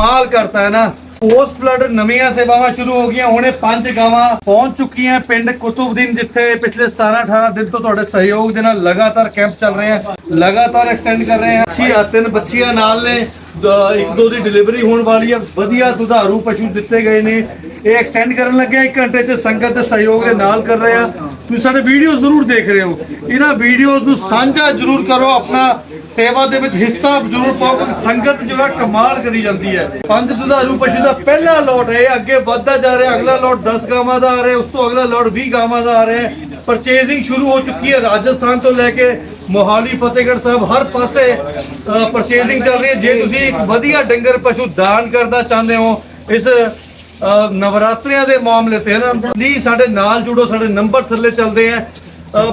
ਕਮਾਲ ਕਰਤਾ ਹੈ ਨਾ। ਪੋਸਟ ਫਲੱਡ ਨਵੀਆਂ ਸੇਵਾਵਾਂ ਸ਼ੁਰੂ ਹੋ ਗਈਆਂ, ਹੁਣੇ ਪੰਜ ਗਾਵਾਂ ਪਹੁੰਚ ਚੁੱਕੀਆਂ ਪਿੰਡ ਕੁਤੁਬਦੀਨ, ਜਿੱਥੇ ਪਿਛਲੇ 17 18 ਦਿਨ ਤੋਂ ਤੁਹਾਡੇ ਸਹਿਯੋਗ ਦੇ ਨਾਲ ਲਗਾਤਾਰ ਕੈਂਪ ਚੱਲ ਰਹੇ ਆ ਲਗਾਤਾਰ ਐਕਸਟੈਂਡ ਕਰ ਰਹੇ ਆ ਅੱਛੀ ਤਿੰਨ ਬੱਚੀਆਂ ਨਾਲ ਨੇ ਇੱਕ, ਦੋ ਦੀ ਡਿਲੀਵਰੀ ਹੋਣ ਵਾਲੀ ਹੈ। ਵਧੀਆ ਦੁਧਾਰੂ ਪਸ਼ੂ ਦਿੱਤੇ ਗਏ ਨੇ। ਇਹ ਐਕਸਟੈਂਡ ਕਰਨ ਲੱਗੇ 1 ਘੰਟੇ ਚ ਸੰਗਤ ਦੇ ਸਹਿਯੋਗ ਦੇ ਨਾਲ ਕਰ ਰਹੇ ਆ ਤੁਸੀਂ ਸਾਡੇ ਵੀਡੀਓ ਜ਼ਰੂਰ ਦੇਖ ਰਹੇ ਹੋ। ਇਹਨਾਂ ਵੀਡੀਓਜ਼ ਨੂੰ ਸਾਂਝਾ ਜ਼ਰੂਰ ਕਰੋ, ਆਪਣਾ ਸੇਵਾ ਦੇ ਵਿੱਚ ਹਿੱਸਾ ਜ਼ਰੂਰ ਪਾਓ, ਕਿਉਂਕਿ ਸੰਗਤ ਜੋ ਹੈ ਕਮਾਲ ਕਰੀ ਜਾਂਦੀ ਹੈ। ਪੰਜ ਦੁਧਾਰੂ ਪਸ਼ੂ ਦਾ ਪਹਿਲਾ ਲੋਟ ਹੈ ਇਹ, ਅੱਗੇ ਵੱਧਦਾ ਜਾ ਰਿਹਾ, ਅਗਲਾ ਲੋਟ 10 ਗਾਵਾਂ ਦਾ ਆ ਰਿਹਾ, ਉਸ ਤੋਂ ਅਗਲਾ ਲੋਟ 20 ਗਾਵਾਂ ਦਾ ਆ ਰਿਹਾ ਹੈ। ਪਰਚੇਜ਼ਿੰਗ ਸ਼ੁਰੂ ਹੋ ਚੁੱਕੀ ਹੈ ਰਾਜਸਥਾਨ ਤੋਂ ਲੈ ਕੇ ਮੋਹਾਲੀ, ਫਤਿਹਗੜ੍ਹ ਸਾਹਿਬ, ਹਰ ਪਾਸੇ ਪਰਚੇਜ਼ਿੰਗ ਚੱਲ ਰਹੀ ਹੈ। ਜੇ ਤੁਸੀਂ ਇੱਕ ਵਧੀਆ ਡੰਗਰ ਪਸ਼ੂ ਦਾਨ ਕਰਨਾ ਚਾਹੁੰਦੇ ਹੋ, ਇਸ ਨਵਰਾਤਰਿਆਂ ਦੇ ਮਾਮਲੇ ਤੇ ਨਾ? ਪਲੀਜ਼ ਸਾਡੇ ਨਾਲ ਜੁੜੋ, ਸਾਡੇ ਨੰਬਰ ਥੱਲੇ ਚੱਲਦੇ ਆ।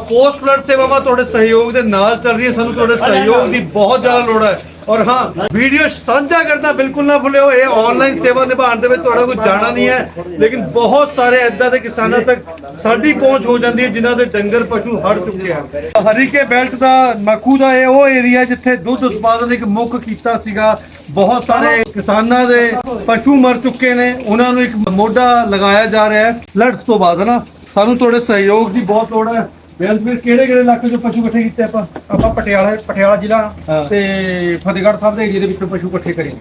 ਪੋਸਟ ਫਲੱਡ ਸੇਵਾਵਾਂ ਤੁਹਾਡੇ ਸਹਿਯੋਗ ਦੇ ਨਾਲ ਚੱਲ ਰਹੀ ਹੈ ਸਾਨੂੰ ਤੁਹਾਡੇ ਸਹਿਯੋਗ ਦੀ ਬਹੁਤ ਜ਼ਿਆਦਾ ਲੋੜ ਹੈ। ਔਰ ਹਾਂ, ਵੀਡੀਓ ਸਾਂਝਾ ਕਰਨਾ ਬਿਲਕੁਲ ਨਾ ਭੁੱਲਿਓ, ਇਹ ਆਨਲਾਈਨ ਸੇਵਾ ਨਿਭਾਉਣ ਦੇ ਵਿੱਚ ਤੁਹਾਡਾ ਕੋਈ ਜਾਣਾ ਨਹੀਂ ਹੈ। ਲੇਕਿਨ ਬਹੁਤ ਸਾਰੇ ਐਦਾਂ ਦੇ ਕਿਸਾਨਾਂ ਤੱਕ ਸਾਡੀ ਪਹੁੰਚ ਹੋ ਜਾਂਦੀ ਹੈ, ਜਿਨ੍ਹਾਂ ਦੇ ਡੰਗਰ ਪਸ਼ੂ ਹੜ ਚੁੱਕੇ ਹਨ। ਹਰੀਕੇ ਬੈਲਟ ਦਾ ਮੱਖੂ ਦਾ ਇਹ ਉਹ ਏਰੀਆ ਜਿੱਥੇ ਦੁੱਧ ਉਤਪਾਦਨ ਇੱਕ ਮੁੱਖ ਕੀਤਾ ਸੀਗਾ। ਬਹੁਤ ਸਾਰੇ ਕਿਸਾਨਾਂ ਦੇ ਪਸ਼ੂ ਮਰ ਚੁੱਕੇ ਨੇ, ਉਹਨਾਂ ਨੂੰ ਇੱਕ ਮੋਢਾ ਲਗਾਇਆ ਜਾ ਰਿਹਾ ਹੈ। ਫਲੱਡਸ ਤੋਂ ਬਾਅਦ ਨਾ, ਸਾਨੂੰ ਤੁਹਾਡੇ ਸਹਿਯੋਗ ਦੀ ਬਹੁਤ ਲੋੜ ਹੈ। ਬੇਅੰਤ ਵੀਰ ਕਿਹੜੇ ਕਿਹੜੇ ਇਲਾਕੇ ਚੋਂ ਪਸ਼ੂ ਇਕੱਠੇ ਕੀਤੇ ਆਪਾਂ? ਆਪਾਂ ਪਟਿਆਲਾ ਪਟਿਆਲਾ। ਜ਼ਿਲ੍ਹਾ ਤੇ ਫਤਿਹਗੜ੍ਹ ਸਾਹਿਬ ਦੇ ਏਰੀਏ ਦੇ ਵਿੱਚੋਂ ਪਸ਼ੂ ਇਕੱਠੇ ਕਰੇ।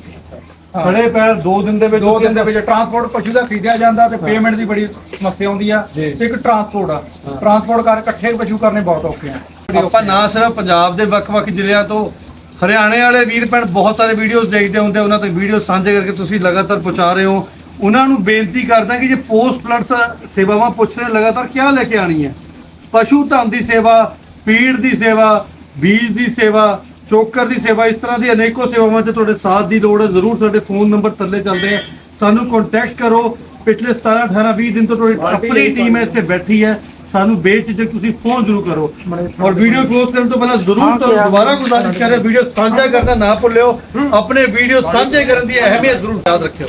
ਖੜੇ ਪੈਰ ਦੋ ਦਿਨ ਦੇ ਵਿੱਚ ਦੋ ਦਿਨ ਦੇ ਵਿੱਚ ਟਰਾਂਸਪੋਰਟ ਪਸ਼ੂ ਦਾ ਖਰੀਦਿਆ ਜਾਂਦਾ ਤੇ ਪੇਮੈਂਟ ਦੀ ਬੜੀ ਸਮੱਸਿਆ ਆਉਂਦੀ ਆ। ਤੇ ਇੱਕ ਟਰਾਂਸਪੋਰਟ ਆ। ਟਰਾਂਸਪੋਰਟ ਕਰ ਇਕੱਠੇ ਪਸ਼ੂ ਕਰਨੇ ਬਹੁਤ ਔਖੇ ਆ। ਆਪਾਂ ਨਾ ਸਿਰਫ ਪੰਜਾਬ ਦੇ ਵੱਖ-ਵੱਖ ਜ਼ਿਲ੍ਹਿਆਂ ਤੋਂ ਹਰਿਆਣੇ ਵਾਲੇ ਵੀਰ ਭੈਣ ਬਹੁਤ ਸਾਰੇ ਵੀਡੀਓਜ਼ ਦੇਖਦੇ ਹੁੰਦੇ ਉਹਨਾਂ ਤੇ ਵੀਡੀਓ ਸਾਂਝੇ ਕਰਕੇ ਤੁਸੀਂ ਲਗਾਤਾਰ ਪਹੁੰਚਾ ਰਹੇ ਹੋ। ਉਹਨਾਂ ਨੂੰ ਬੇਨਤੀ ਕਰਦਾ ਕਿ ਜੇ ਪੋਸਟ ਫਲੱਡਸ ਸੇਵਾਵਾਂ ਪੁੱਛ ਰਹੇ ਲਗਾਤਾਰ ਕੀ ਲੈ ਕੇ ਆਣੀ ਹੈ? ਪਸ਼ੂ ਧਨ ਦੀ ਸੇਵਾ ਫੀਡ ਦੀ ਸੇਵਾ ਬੀਜ ਦੀ ਸੇਵਾ ਚੋਕਰ ਦੀ ਸੇਵਾ ਇਸ ਤਰ੍ਹਾਂ ਦੀ ਅਨੇਕੋ ਸੇਵਾਵਾਂ 'ਚ ਤੁਹਾਡੇ ਸਾਥ ਦੀ ਲੋੜ ਹੈ। ਜ਼ਰੂਰ ਸਾਡੇ ਫੋਨ ਨੰਬਰ ਥੱਲੇ ਚੱਲਦੇ ਆ ਸਾਨੂੰ ਕੰਟੈਕਟ ਕਰੋ। ਪਿਛਲੇ 17 18 20 ਦਿਨ ਤੋਂ ਤੁਹਾਡੀ ਆਪਣੀ ਟੀਮ ਹੈ ਇੱਥੇ ਬੈਠੀ ਹੈ। ਸਾਨੂੰ ਬੇਝਿਜਕ ਤੁਸੀਂ ਫੋਨ ਜ਼ਰੂਰ ਕਰੋ। ਔਰ ਵੀਡੀਓ ਕਲੋਜ਼ ਕਰਨ ਤੋਂ ਪਹਿਲਾਂ ਜ਼ਰੂਰ ਤੁਹਾਨੂੰ ਦੁਬਾਰਾ ਗੁਜ਼ਾਰਿਸ਼ ਕਰੇ ਵੀਡੀਓ ਸਾਂਝਾ ਕਰਨਾ ਨਾ ਭੁੱਲਿਓ। ਆਪਣੇ ਵੀਡੀਓ ਸਾਂਝੇ ਕਰਨ ਦੀ ਅਹਿਮੀਅਤ ਜ਼ਰੂਰ ਯਾਦ ਰੱਖਿਓ।